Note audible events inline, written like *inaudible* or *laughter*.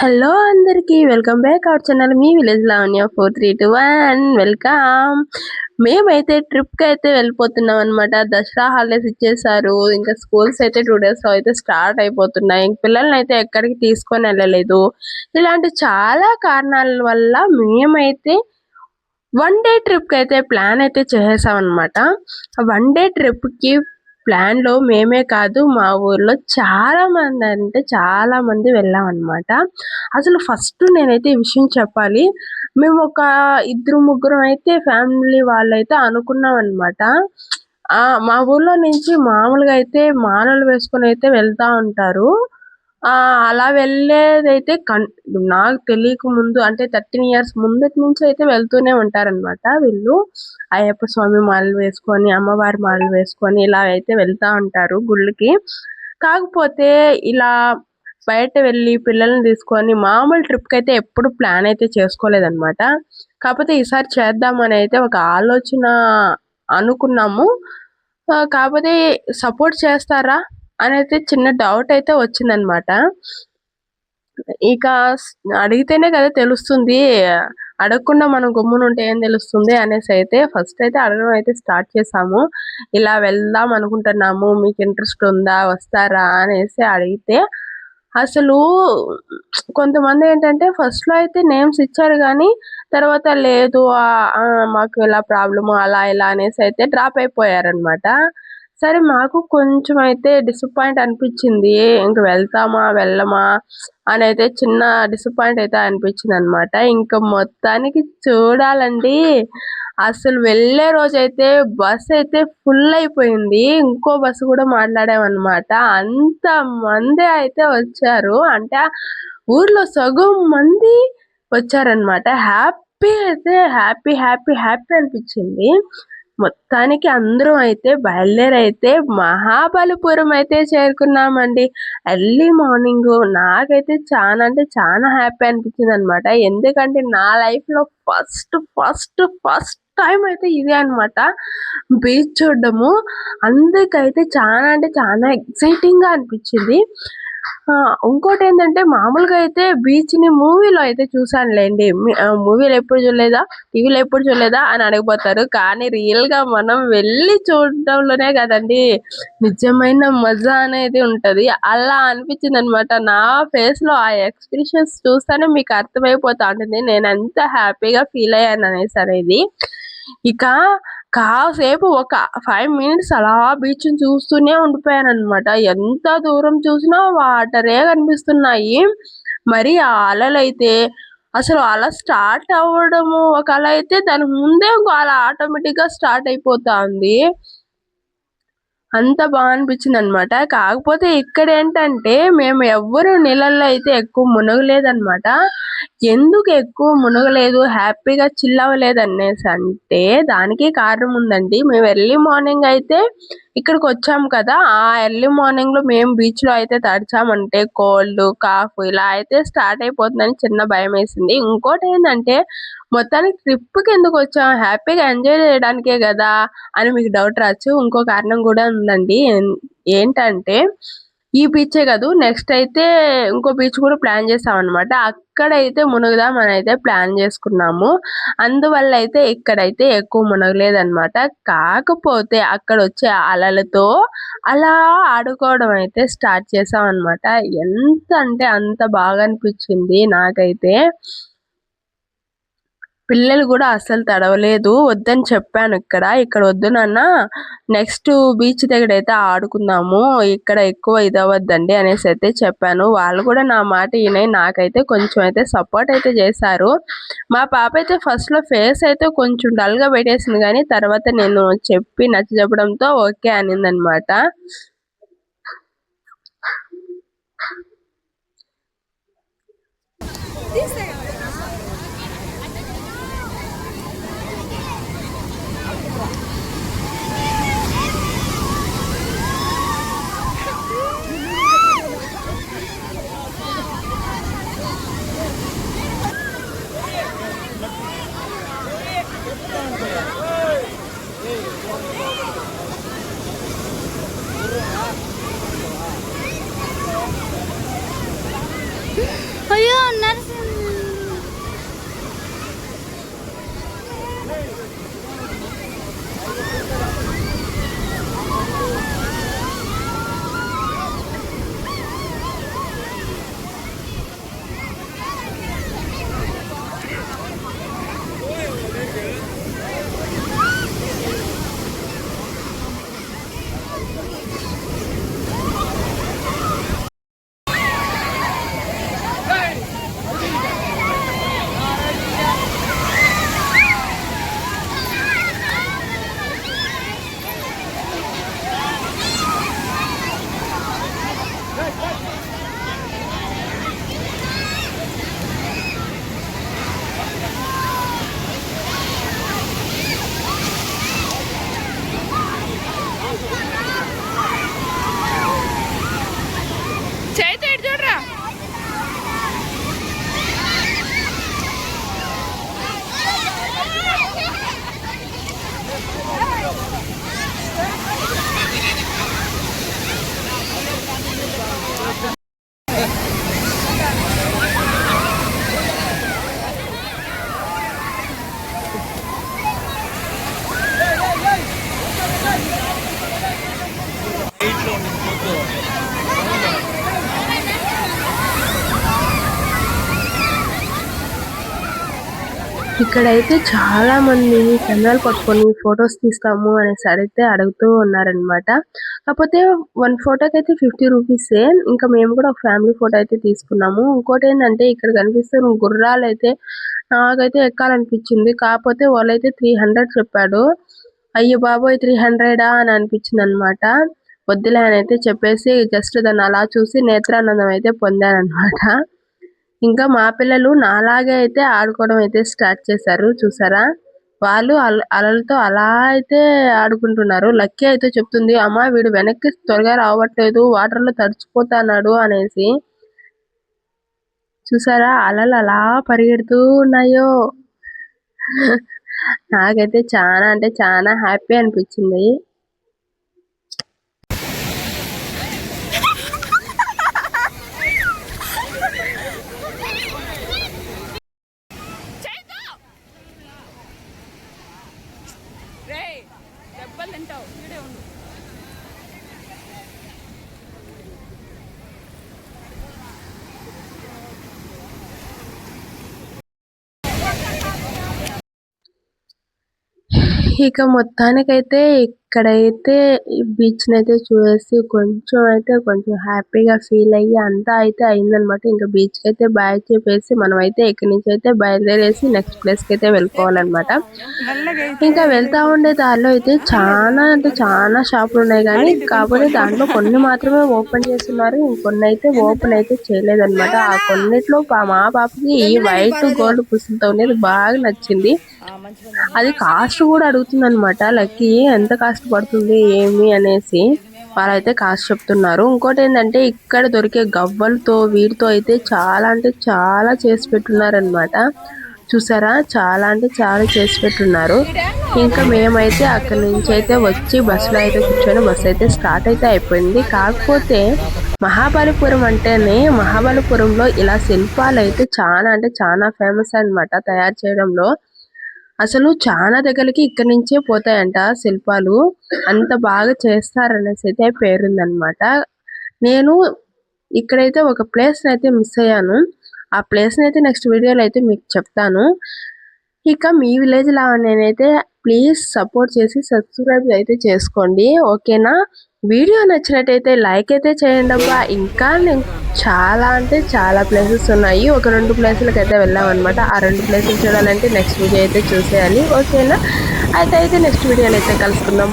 Hello అందరికీ welcome back our channel. Me village Lavanya four three two one. Welcome. మేమైతే ట్రిప్కి అయితే వెళ్ళిపోతున్నాం అనమాట దసరా హాలిడేస్ ఇచ్చేసారు. ఇంకా స్కూల్స్ అయితే టూ డేస్ అయితే స్టార్ట్ అయిపోతున్నాయి. ఇంక పిల్లల్ని అయితే ఎక్కడికి తీసుకొని వెళ్ళలేదు. ఇలాంటి చాలా కారణాల వల్ల మేమైతే వన్ డే ట్రిప్కి అయితే ప్లాన్ అయితే చేసాం అనమాట వన్ డే ట్రిప్కి ప్లాన్లో మేమే కాదు మా ఊర్లో చాలా మంది అంటే చాలా మంది వెళ్ళాం అనమాట అసలు ఫస్ట్ నేనైతే ఈ విషయం చెప్పాలి. మేము ఒక ఇద్దరు ముగ్గురం అయితే ఫ్యామిలీ వాళ్ళైతే అనుకున్నాం అనమాట మా ఊర్లో నుంచి మామూలుగా అయితే మాలలు వేసుకొని అయితే వెళ్తా ఉంటారు. అలా వెళ్ళేదైతే కన్ నాకు తెలియక ముందు అంటే థర్టీన్ ఇయర్స్ ముందటి నుంచి అయితే వెళ్తూనే ఉంటారనమాట వీళ్ళు. అయ్యప్ప స్వామి మాలలు వేసుకొని అమ్మవారి మాలలు వేసుకొని ఇలా అయితే వెళ్తూ ఉంటారు గుళ్ళకి. కాకపోతే ఇలా బయట వెళ్ళి పిల్లల్ని తీసుకొని మామూలు ట్రిప్కి అయితే ఎప్పుడు ప్లాన్ అయితే చేసుకోలేదన్నమాట. కాకపోతే ఈసారి చేద్దామని అయితే ఒక ఆలోచన అనుకున్నాము. కాకపోతే సపోర్ట్ చేస్తారా? అని అయితే చిన్న డౌట్ అయితే వచ్చిందనమాట. ఇక అడిగితేనే కదా తెలుస్తుంది అడగకుండా మనం గమ్మున ఉంటే ఏం తెలుస్తుంది అనేసి అయితే ఫస్ట్ అయితే అడగడం అయితే స్టార్ట్ చేసాము. ఇలా వెళ్దాం అనుకుంటున్నాము మీకు ఇంట్రెస్ట్ ఉందా వస్తారా అనేసి అడిగితే అసలు కొంతమంది ఏంటంటే ఫస్ట్లో అయితే నేమ్స్ ఇచ్చారు కానీ తర్వాత లేదు మాకు ఇలా ప్రాబ్లము అలా ఇలా అనేసి అయితే డ్రాప్ అయిపోయారనమాట. సరే మాకు కొంచెం అయితే డిసప్పాయింట్ అనిపించింది. ఇంక వెళ్తామా వెళ్ళమా అని అయితే చిన్న డిసప్పాయింట్ అయితే అనిపించింది అనమాట ఇంకా మొత్తానికి చూడాలండి. అసలు వెళ్ళే రోజైతే బస్ అయితే ఫుల్ అయిపోయింది. ఇంకో బస్సు కూడా మాట్లాడామన్నమాట అంత మంది అయితే వచ్చారు. అంటే ఊర్లో సగం మంది వచ్చారనమాట. హ్యాపీ అయితే హ్యాపీ హ్యాపీ హ్యాపీ అనిపించింది. మొత్తానికి అందరం అయితే బయలుదేరైతే మహాబలిపురం అయితే చేరుకున్నామండి. ఎర్లీ మార్నింగ్ నాకైతే చాలా అంటే చాలా హ్యాపీ అనిపించింది అనమాట ఎందుకంటే నా లైఫ్లో ఫస్ట్ ఫస్ట్ ఫస్ట్ టైం అయితే ఇదే అనమాట బీచ్ చూడడము. అందుకైతే చాలా అంటే చాలా ఎక్సైటింగ్గా అనిపించింది. ఇంకోటి ఏంటంటే మామూలుగా అయితే బీచ్ని మూవీలో అయితే చూసానులేండి మూవీలో ఎప్పుడు చూడలేదా? టీవీలో ఎప్పుడు చూడలేదా? అని అడిగిపోతారు. కానీ రియల్గా మనం వెళ్ళి చూడడంలోనే కదండి నిజమైన మజా అనేది ఉంటది. అలా అనిపించింది అనమాట నా ఫేస్లో ఆ ఎక్స్ప్రెషన్స్ చూస్తేనే మీకు అర్థమైపోతా ఉంటుంది. నేను ఎంత హ్యాపీగా ఫీల్ అయ్యాను అనేసి అనేది ఇక కాసేపు ఒక ఫైవ్ మినిట్స్ అలా బీచ్ చూస్తూనే ఉండిపోయాను అనమాట ఎంత దూరం చూసినా వాటరే కనిపిస్తున్నాయి. మరి ఆ అలలు అయితే అసలు అలా స్టార్ట్ అవ్వడము ఒక అలా అయితే దాని ముందే ఇంకో అలా ఆటోమేటిక్గా స్టార్ట్ అయిపోతుంది. అంత బాగా అనిపించింది అనమాట కాకపోతే ఇక్కడ ఏంటంటే మేము ఎవ్వరు నీళ్ళల్లో అయితే ఎక్కువ మునగలేదన్నమాట ఎందుకు ఎక్కువ మునగలేదు హ్యాపీగా చిల్ అవ్వలేదు అనేసి అంటే దానికి కారణం ఉందండి మేము ఎర్లీ మార్నింగ్ అయితే ఇక్కడికి వచ్చాం కదా ఆ ఎర్లీ మార్నింగ్లో మేము బీచ్లో అయితే తడిచామంటే కోల్డ్ కాఫ్ ఇలా అయితే స్టార్ట్ అయిపోతుందని చిన్న భయం వేసింది ఇంకోటి ఏంటంటే మొత్తానికి ట్రిప్ ఎందుకు వచ్చాం హ్యాపీగా ఎంజాయ్ చేయడానికే కదా అని మీకు డౌట్ రావచ్చు ఇంకో కారణం కూడా ఉందండి. ఏంటంటే ఈ బీచే కాదు నెక్స్ట్ అయితే ఇంకో బీచ్ కూడా ప్లాన్ చేసాం అనమాట అక్కడైతే మునుగుదాం అని అయితే ప్లాన్ చేసుకున్నాము. అందువల్ల అయితే ఇక్కడైతే ఎక్కువ మునగలేదన్నమాట. కాకపోతే అక్కడ వచ్చే అలలతో అలా ఆడుకోవడం అయితే స్టార్ట్ చేసాం అనమాట ఎంత అంటే అంత బాగా అనిపించింది నాకైతే. పిల్లలు కూడా అసలు తడవలేదు. వద్దని చెప్పాను ఇక్కడ. ఇక్కడ వద్దు నాన్న. నెక్స్ట్ బీచ్ దగ్గర అయితే ఆడుకుందాము. ఇక్కడ ఎక్కువ ఇదవద్దండి అనేసి అయితే చెప్పాను. వాళ్ళు కూడా నా మాట ఈయనై నాకైతే కొంచెం అయితే సపోర్ట్ అయితే చేశారు. మా పాప అయితే ఫస్ట్లో ఫేస్ అయితే కొంచెం డల్గా పెట్టేసింది కానీ తర్వాత నేను చెప్పి నచ్చ చెప్పడంతో ఓకే అనిందనమాట. This Hayır neredesin? ఇక్కడైతే చాలా మంది కెమెరాలు పట్టుకొని ఫొటోస్ తీస్తాము అనేసి అడిగితే అడుగుతూ ఉన్నారనమాట కాకపోతే వన్ ఫోటోకి అయితే ఫిఫ్టీ రూపీసే. ఇంకా మేము కూడా ఒక ఫ్యామిలీ ఫోటో అయితే తీసుకున్నాము. ఇంకోటి ఏంటంటే ఇక్కడ కనిపిస్తున్న గుర్రాలు అయితే నాకైతే ఎక్కాలనిపించింది. కాకపోతే వాళ్ళైతే త్రీ హండ్రెడ్ చెప్పాడు. అయ్యో బాబోయ్ త్రీ హండ్రెడా అని అనిపించింది అనమాట వద్దులే అని అయితే చెప్పేసి జస్ట్ దాన్ని అలా చూసి నేత్రానందం అయితే పొందాను అనమాట ఇంకా మా పిల్లలు నాలాగే అయితే ఆడుకోవడం అయితే స్టార్ట్ చేశారు చూసారా? వాళ్ళు అల- అలలతో అలా అయితే ఆడుకుంటున్నారు. లక్కీ అయితే చెప్తుంది అమ్మ వీడు వెనక్కి త్వరగా రావట్లేదు వాటర్లో తడిచిపోతాన్నాడు అనేసి. చూసారా? అలలు అలా పరిగెడుతూ ఉన్నాయో? *laughs* నాకైతే చాలా అంటే చాలా హ్యాపీ అనిపించింది. దెబ్బలు తింటావు వీడే ఉండు ఇక మొత్తానికైతే ఇక్కడైతే ఈ బీచ్ అయితే చూసేసి కొంచెం అయితే కొంచెం హ్యాపీగా ఫీల్ అయ్యి అంతా అయితే అయిందనమాట. ఇంకా బీచ్కి అయితే బాయ్ చెప్పేసి మనం అయితే ఇక్కడి నుంచి అయితే బయలుదేరేసి నెక్స్ట్ ప్లేస్కి అయితే వెళ్ళిపోవాలన్నమాట ఇంకా వెళ్తా ఉండే దారిలో అయితే చాలా అంటే చాలా షాపులు ఉన్నాయి కానీ కాకపోతే దాంట్లో కొన్ని మాత్రమే ఓపెన్ చేస్తున్నారు. ఇంకొన్ని అయితే ఓపెన్ అయితే చేయలేదన్నమాట ఆ కొన్నిట్లో మా పాపకి ఈ వైట్ గోల్డ్ పుస్తకంతో ఉండేది బాగా నచ్చింది. అది కాస్ట్ కూడా అడుగుతుంది అనమాట లక్కీ ఎంత కాస్ట్ పడుతుంది ఏమి అనేసి వాళ్ళైతే కాస్ట్ చెప్తున్నారు. ఇంకోటి ఏంటంటే ఇక్కడ దొరికే గవ్వలతో వీటితో అయితే చాలా అంటే చాలా చేసి పెట్టున్నారనమాట చూసారా? చాలా అంటే చాలా చేసి పెట్టున్నారు. ఇంకా మేమైతే అక్కడి నుంచి అయితే వచ్చి బస్సులో అయితే కూర్చొని బస్సు అయితే స్టార్ట్ అయితే అయిపోయింది. కాకపోతే మహాబలిపురం అంటేనే మహాబలిపురంలో ఇలా శిల్పాలు అయితే చాలా అంటే చాలా ఫేమస్ అన్నమాట తయారు చేయడంలో. అసలు చాలా దగ్గరికి ఇక్కడి నుంచే పోతాయంట శిల్పాలు. అంత బాగా చేస్తారనేసి అయితే పేరుందనమాట నేను ఇక్కడైతే ఒక ప్లేస్ అయితే మిస్ అయ్యాను. ఆ ప్లేస్ అయితే నెక్స్ట్ వీడియోలో అయితే మీకు చెప్తాను. ఇక మీ విలేజ్ లా నేనైతే ప్లీజ్ సపోర్ట్ చేసి సబ్స్క్రైబ్ అయితే చేసుకోండి ఓకేనా? వీడియో నచ్చినట్టయితే లైక్ అయితే చేయండి అబ్బా. ఇంకా నేను చాలా అంటే చాలా ప్లేసెస్ ఉన్నాయి. ఒక రెండు ప్లేసులకు అయితే వెళ్ళామన్నమాట ఆ రెండు ప్లేసులు చూడాలంటే నెక్స్ట్ వీడియో అయితే చూసేయాలి ఓకేనా? అయితే అయితే నెక్స్ట్ వీడియోలో అయితే కలుసుకుందాం.